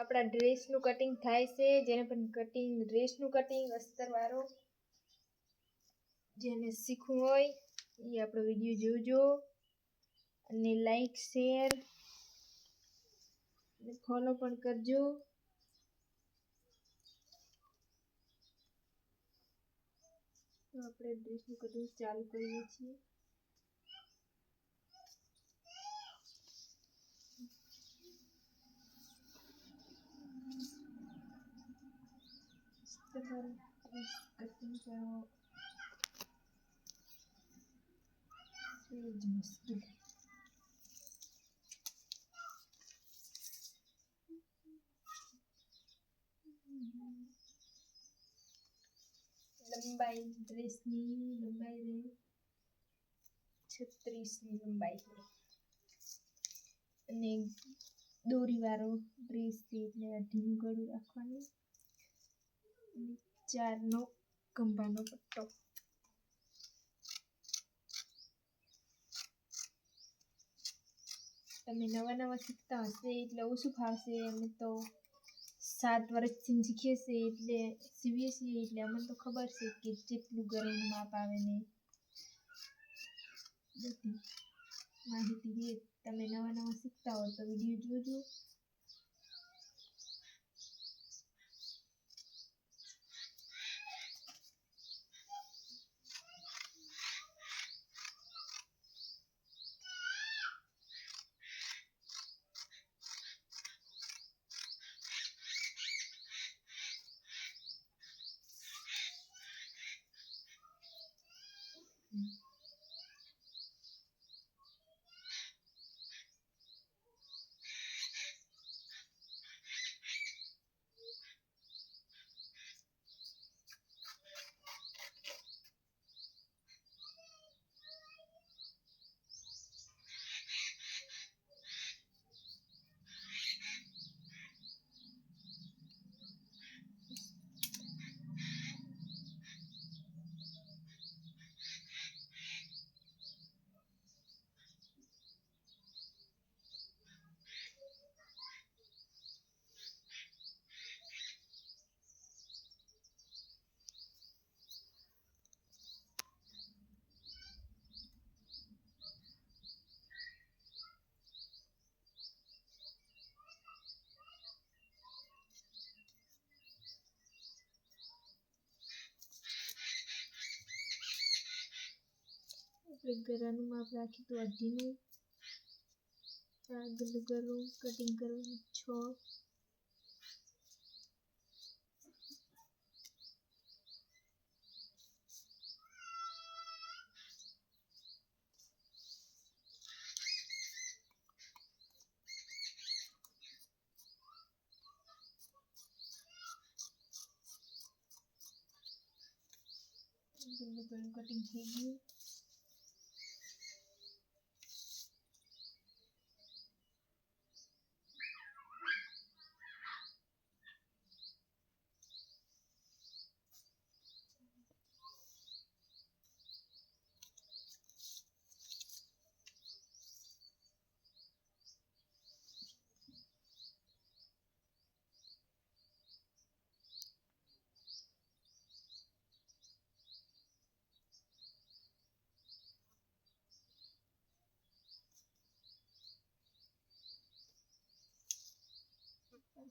આપણા ડ્રેસનું કટિંગ થાય છે, જેને પણ કટિંગ ડ્રેસનું કટિંગ અસ્તરવાળો જેને શીખવું હોય એ આપણો વીડિયો જોજો અને લાઈક શેર ફોલો પણ કરજો. આપણે ડ્રેસનું કટિંગ ચાલુ કરીએ છીએ. કરો એ જ લંબાઈ ડ્રેસની લંબાઈ રહી છત્રીસની લંબાઈ. છે અને દોરીવાળો ડ્રેસ છે એટલે અઢીનું ગળું રાખવાનું. ચારનો ખંભાનો પટ્ટો તમે નવા નવા શીખતા હશે એટલે ઓછું ફાવશે અમે તો સાત વર્ષથી શીખીએ છીએ એટલે સીવીએ છીએ એટલે અમને તો ખબર છે કે જેટલું ગરમ માપ આવે ને માહિતી તમે નવા નવા શીખતા હો તો વીડિયો જોજો આપણે ગરાનું માપ રાખી તો અઢીનું આગળ કરવું કટિંગ કરવું છ કટિંગ થઈ ગયું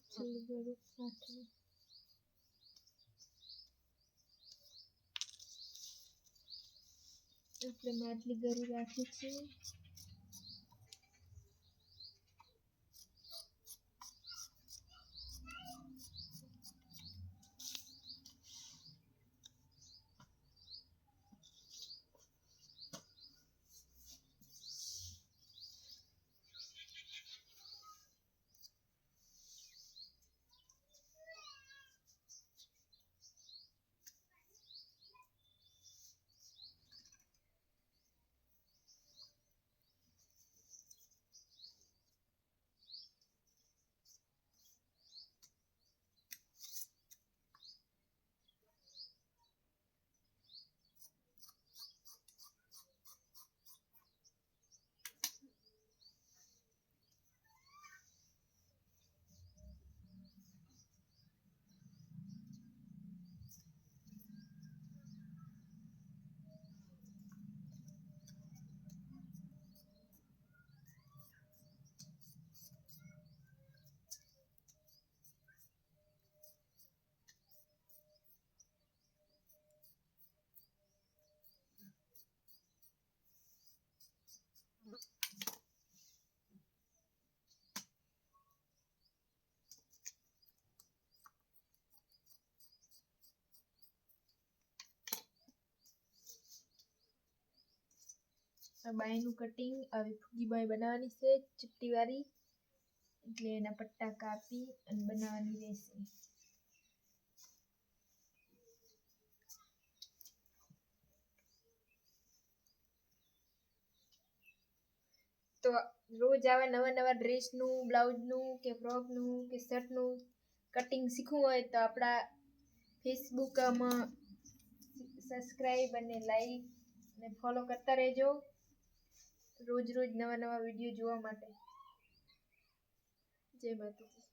છેલ્લું ગળું આઠનું આપણે માટલી ગરી રાખી છે. બાયનું કટિંગ આવી ફૂગી બાય બનાવવાની છે ચપટીવાળી એટલે એના પટ્ટા કાપી અને બનાવવાની રહેશે તો રોજ આવા નવા નવા ડ્રેસનું, બ્લાઉઝનું કે ફ્રોકનું કે શર્ટનું કટિંગ શીખવું હોય તો આપણા ફેસબુકમાં સબસ્ક્રાઈબ અને લાઈક અને ફોલો કરતા રહેજો. રોજ રોજ નવા નવા વીડિયો જોવા માટે. જય માતાજી.